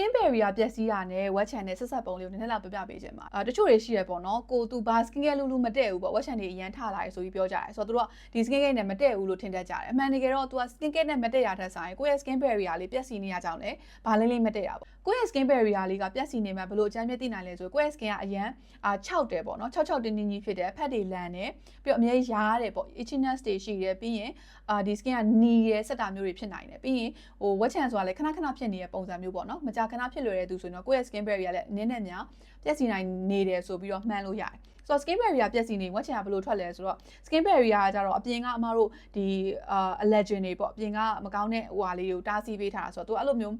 skin barrier ပျက်စီးတာနဲ့ wet chan နဲ့ဆက်ဆက်ပုံလေးကိုနည်းနည်းလောက်ပြပြပေးခြင်းပါအာတချို့တွေရှိရပေါ့နော်ကိုသူဘာ skin care လို့လို့မတည့်ဘူးပေါ့ wet chan တွေအရန်ထလာတယ်ဆိုပြီးပြောကြတယ်ဆိုတော့သူတို့ကဒီ skin care နဲ့မတည့်ဘူးလို့ထင်တတ်ကြတယ်အမှန်တကယ်တော့ तू က skin care နဲ့မတည့်ရတဲ့ဆိုင်ကိုယ့်ရဲ့ skin barrier လေးပျက်စီးနေရကြောင်းလေဘာလေးလေးမတည့်တာပေါ့ကိုယ့်ရဲ့ skin barrier လေးကပျက်စီးနေမှာဘယ်လိုအကြမ်းပြသိနိုင်လဲဆိုကိုယ့်ရဲ့ skin ကအရန်အာ6တယ်ပေါ့နော်6 6တင်းတင်းကြီးဖြစ်တယ်ဖက်တွေလန်တယ်ပြီးတော့အမြဲရားတယ်ပေါ့ itchiness တွေရှိတယ်ပြီးရင်အာဒီ skin ကနီးရဲစက်တာမျိုးတွေဖြစ်နိုင်တယ်ပြီးရင်ဟို wet chan ဆိုတာလေခဏခဏဖြစ်နေတဲ့ပုံစံမျိုးပေါ့နော်မကြာခဏဖြစ်လွယ်တဲ့သူဆိုရင်တော့ကိုယ့်ရဲ့ skin barrier လည်းနည်းနည်းများပျက်စီးနိုင်နေတယ်ဆိုပြီးတော့မှန်းလို့ရတယ်ဆိုတော့ skin barrier ပျက်စီးနေဝက်ချင်ကဘယ်လိုထွက်လဲဆိုတော့ skin barrier ကကြတော့အပြင်ကအမတို့ဒီအာ allergen တွေပေါ့အပြင်ကမကောင်းတဲ့ဟိုဟာလေးတွေကိုတားဆီးပေးထားတာဆိုတော့သူအဲ့လိုမျိုး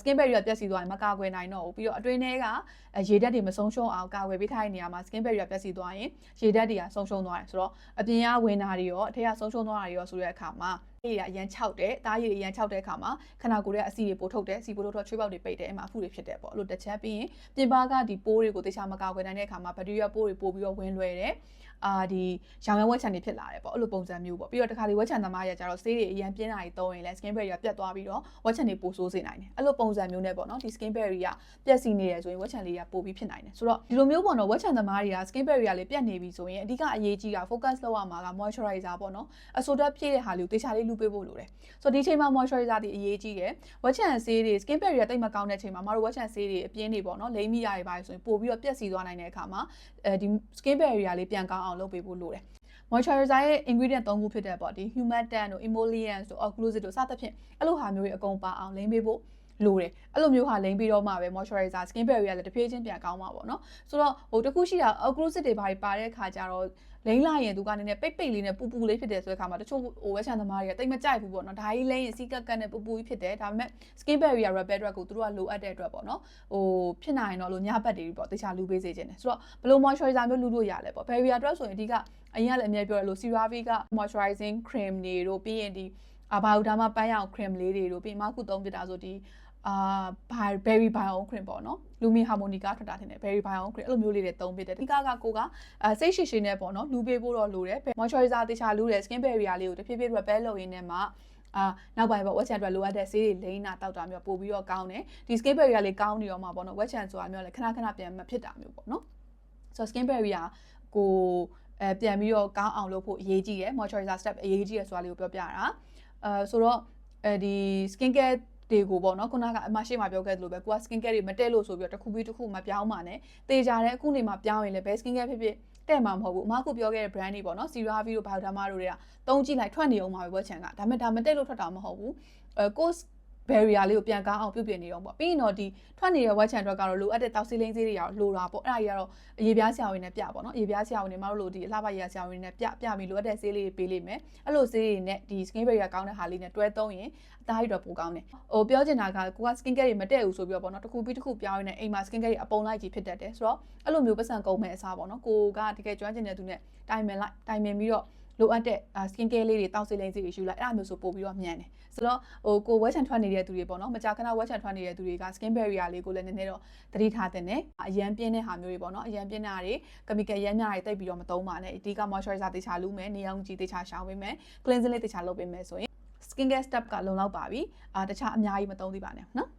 skin barrier ပျက်စီးသွားရင်မကာကွယ်နိုင်တော့ဘူးပြီးတော့အတွင်းထဲကရေဓာတ်တွေမဆုံးရှုံးအောင်ကာကွယ်ပေးထားတဲ့နေရာမှာ skin barrier ပျက်စီးသွားရင်ရေဓာတ်တွေကဆုံးရှုံးသွားတယ်ဆိုတော့အပြင်ကဝင်တာတွေရောအထက်ကဆုံးရှုံးသွားတာတွေရောဆိုတဲ့အခါမှာ ရည်ရအရန်6တယ်တားရည်အရန်6တဲ့အခါမှာခန္ဓာကိုယ်ရဲ့အဆီတွေပိုထုတ်တယ်စီပိုထုတ်တော့ချွေးပေါက်တွေပိတ်တယ်အဲ့မှာအဖုတွေဖြစ်တယ်ပေါ့အဲ့လိုတစ်ချက်ပြီးရင်ပြင်ပကဒီပိုးတွေကိုတေချာမကာကွယ်နိုင်တဲ့အခါမှာဘက်တီးရီးယားပိုးတွေပို့ပြီးတော့ဝင်လွယ်တယ်အာဒီရောင်ရမ်းဝက်ချန်တွေဖြစ်လာတယ်ပေါ့အဲ့လိုပုံစံမျိုးပေါ့ပြီးတော့တခါလေဝက်ချန်သမားရကြတော့ဆေးတွေအရန်ပြင်းတာတွေသုံးရင်လည်း skin barrier ပြတ်သွားပြီးတော့ဝက်ချန်တွေပိုဆိုးစေနိုင်တယ်အဲ့လိုပုံစံမျိုးနဲ့ပေါ့နော်ဒီ skin barrier ပြက်စီနေတယ်ဆိုရင်ဝက်ချန်လေးကပိုပြီးဖြစ်နိုင်တယ်ဆိုတော့ဒီလိုမျိုးပေါ့နော်ဝက်ချန်သမားတွေက skin barrier လေးပြတ်နေပြီဆိုရင်အဓိကအရေးကြီးတာ focus လုပ်ရမှာက moisturizer ပေါ့နော်အဆိုဓာတ်ဖြည့်တဲ့ဟာလေးကိုတေချာလေးလူပေးဖို့လိုတယ်ဆိုတော့ဒီချိန်မှာ moisturizer တွေအရေးကြီးတယ်ဝက်ချန်ဆေးတွေ skin barrier တိတ်မကောင်းတဲ့ချိန်မှာမတို့ဝက်ချန်ဆေးတွေအပြင်းတွေပေါ့နော်လိမ့်မိရတွေပါဆိုရင်ပို့ပြီးတော့ပြက်စီသွားနိုင်တဲ့အခါမှာအဲဒီ skin barrier လေးပြန်ကောင်းအောင်လုပ်ပေးဖို့လိုတယ် moisturizer ရဲ့ ingredient ၃ခုဖြစ်တဲ့ပေါ့ဒီ humectant တို့ emollients တို့ occlusive တို့စသဖြင့်အဲ့လိုဟာမျိုးတွေအကုန်ပါအောင်လိမ့်ပေးဖို့ လိုတယ်အဲ့လိုမျိုးဟာလိမ့်ပြီးတော့မှပဲ moisturizer skin barrier လည်းတစ်ဖြည်းချင်းပြန်ကောင်းမှာပေါ့နော်ဆိုတော့ဟိုတခုရှိတာ occlusive တွေဘာတွေပါတဲ့အခါကျတော့လိမ့်လာရင်သူကနည်းနည်းပိတ်ပိတ်လေးနဲ့ပူပူလေးဖြစ်တယ်ဆိုတဲ့အခါမှာတချို့ဟိုဝက်ချန်သမားတွေကတိတ်မကြိုက်ဘူးပေါ့နော်ဒါကြီးလိမ့်ရင်စီကက်ကက်နဲ့ပူပူကြီးဖြစ်တယ်ဒါပေမဲ့ skin barrier repair အတွက်ကိုသူတို့ကလိုအပ်တဲ့အတွက်ပေါ့နော်ဟိုဖြစ်နိုင်တော့လို့ညဘက်တွေပေါ့တခြားလူပေးစေခြင်းတယ်ဆိုတော့ဘယ်လို moisturizer မျိုးလူလို့ရလဲပေါ့ barrier အတွက်ဆိုရင်အဓိကအရင်ကလည်းအများပြောရလို့ CeraVe က moisturizing cream တွေတို့ပြီးရင်ဒီ အဘာဒါမှပန်းရောင် cream လေးတွေတို့ပြီးမှခုသုံးပြတာဆိုဒီအာဘာ berry bio cream ပေါ့နော် lumi harmonica ထွက်တာထင်တယ် berry bio cream အဲ့လိုမျိုးလေးတွေသုံးပြတယ်ဒီကကကိုကအဲစိတ်ရှိရှိနဲ့ပေါ့နော်လူပေးဖို့တော့လိုတယ် moisturizer တခြားလူတယ် skin barrier လေးကိုတဖြည်းဖြည်း repair လုပ်ရင်းနဲ့မှအာနောက်ပိုင်းပေါ့ဝက်ချန်အတွက်လိုအပ်တဲ့ဆေးတွေလိမ့်တာတောက်တာမျိုးပို့ပြီးတော့ကောင်းတယ်ဒီ skin barrier လေးကောင်းနေတော့မှာပေါ့နော်ဝက်ချန်ဆိုတာမျိုးလည်းခဏခဏပြန်မဖြစ်တာမျိုးပေါ့နော်ဆိုတော့ skin barrier ကိုအဲပြန်ပြီးတော့ကောင်းအောင်လုပ်ဖို့အရေးကြီးတယ် moisturizer step အရေးကြီးတယ်ဆိုတာလေးကိုပြောပြတာ အဲဆိုတော့အဲဒီ skin care တွေကိုပေါ့နော်ခုနကအမရှိမှပြောခဲ့သလိုပဲကိုက skin care တွေမတက်လို့ဆိုပြီးတော့တစ်ခုပြီးတစ်ခုမပြောင်းပါနဲ့တေချာတဲ့အခုနေမှာပြောင်းရင်လည်းဘယ် skin care ဖြစ်ဖြစ်တဲ့မှာမဟုတ်ဘူးအမကပြောခဲ့တဲ့ brand တွေပေါ့နော် CeraVe တို့ Bioderma တို့တွေကတုံးကြည့်လိုက်ထွက်နေအောင်ပါပဲဘွက်ချန်ကဒါပေမဲ့ဒါမတက်လို့ထွက်တာမဟုတ်ဘူးအဲကို barrier လေးကိုပြန်ကောင်းအောင်ပြုပြင်နေတော့ပေါ့ပြီးရင်တော့ဒီထွက်နေတဲ့ wet chan အတွက်ကတော့လိုအပ်တဲ့တောက်စီလိမ့်သေးတွေရောလိုတာပေါ့အဲ့ဒါကြီးကတော့အရေးပြားဆရာဝန်နဲ့ပြပေါ့နော်အရေးပြားဆရာဝန်တွေမတို့လိုဒီအလှပရေးဆရာဝန်တွေနဲ့ပြပြပြီးလိုအပ်တဲ့ဆေးလေးတွေပေးလိမ့်မယ်အဲ့လိုဆေးတွေနဲ့ဒီ skin barrier ကောင်းတဲ့ဟာလေးနဲ့တွဲသုံးရင်အသားရတော့ပိုကောင်းတယ်ဟိုပြောချင်တာကကိုက skin care တွေမတည့်ဘူးဆိုပြီးတော့ပေါ့နော်တစ်ခုပြီးတစ်ခုပြောင်းရင်းနဲ့အိမ်မှာ skin care တွေအပုံလိုက်ကြီးဖြစ်တတ်တယ်ဆိုတော့အဲ့လိုမျိုးပတ်စံကုန်မဲ့အစားပေါ့နော်ကိုကတကယ်ကျွမ်းကျင်တဲ့သူနဲ့တိုင်ပင်လိုက်တိုင်ပင်ပြီးတော့ လိုအပ်တဲ့ skin care လေးတွေတောက်စီလိမ့်စီတွေယူလိုက်အဲ့ဒါမျိုးဆိုပို့ပြီးတော့မြန်တယ်ဆိုတော့ဟိုကိုဝက်ချန်ထွက်နေတဲ့သူတွေပေါ့နော်မကြာခဏဝက်ချန်ထွက်နေတဲ့သူတွေက skin barrier လေးကိုလည်းနည်းနည်းတော့သတိထားတဲ့နဲ့အရန်ပြင်းတဲ့ဟာမျိုးတွေပေါ့နော်အရန်ပြင်းတာတွေ chemical ရမ်းများတွေတိတ်ပြီးတော့မသုံးပါနဲ့အဓိက moisturizer တေချာလူမယ်နေအောင်ကြည့်တေချာရှောင်းပေးမယ် cleansing လေးတေချာလုပ်ပေးမယ်ဆိုရင် skin care step ကလုံလောက်ပါပြီအာတခြားအများကြီးမသုံးသေးပါနဲ့နော်